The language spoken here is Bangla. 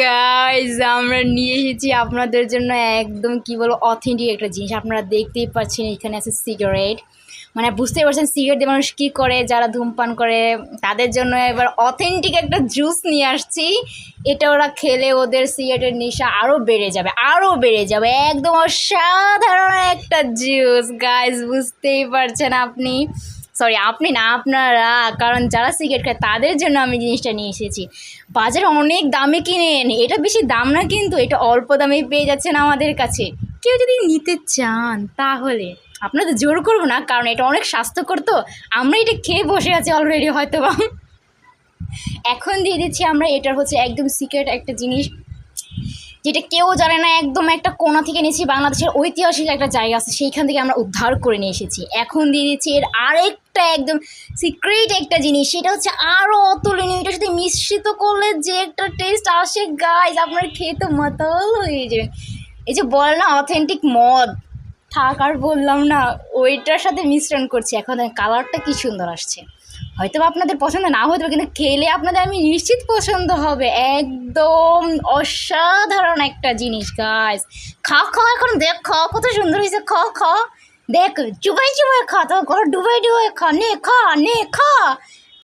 গাইজ আমরা নিয়ে এসেছি আপনাদের জন্য একদম কি বলব অথেন্টিক একটা জিনিস। আপনারা দেখতেই পাচ্ছেন, এখানে আছে সিগারেট মানে বুঝতেই পারছেন সিগারেট দিয়ে মানুষ কী করে, যারা ধূমপান করে, তাদের জন্য এবার অথেন্টিক একটা জুস নিয়ে আসছি। এটা ওরা খেলে ওদের সিগারেটের নেশা আরও বেড়ে যাবে আরও বেড়ে যাবে। একদম অসাধারণ একটা জুস গাইজ বুঝতেই পারছেন আপনি। সরি আপনি না, আপনারা, কারণ যারা সিগারেট খায়, তাদের জন্য আমি জিনিসটা নিয়ে এসেছি। বাজারে অনেক দামে কিনেন এটা বেশি দাম না কিন্তু, এটা অল্প দামে পেয়ে যাচ্ছেন আমাদের কাছে। কেউ যদি নিতে চান, তাহলে আপনাদের জোর করব না, কারণ এটা অনেক স্বাস্থ্যকর তো। আমরা এটা খেয়ে বসে আছি অলরেডি হয়তো বা। এখন দিয়ে দিচ্ছি আমরা এটার হচ্ছে একদম সিক্রেট একটা জিনিস। যেটা কেউ জানে না, একদম একটা কোনা থেকে নিয়েছি, বাংলাদেশের ঐতিহাসিক একটা জায়গা আছে, সেইখান থেকে আমরা উদ্ধার করে নিয়ে এসেছি। এখন দিয়ে দিচ্ছি এর আরেকটা একদম সিক্রেট একটা জিনিস, সেটা হচ্ছে আরও অতুলনীয়। এটার সাথে মিশ্রিত করলে যে একটা টেস্ট আসে গাইজ আপনার খেয়ে তো মাতাল হয়ে যাবে। এই যে বলে না অথেন্টিক মদ। থাক, আর বললাম না, ওইটার সাথে মিশ্রণ করছি। এখন কালারটা কি সুন্দর আসছে। হয়তো আপনাদের পছন্দ না হতে পারে, কিন্তু খেলে আপনাদের আমি নিশ্চিত পছন্দ হবে। একদম অসাধারণ একটা জিনিস গাছ খা খা এখন দেখ খা কত সুন্দর হয়েছে খ খ देख चुपे चुपे खाता तो कर डुबे ने खा ने खा।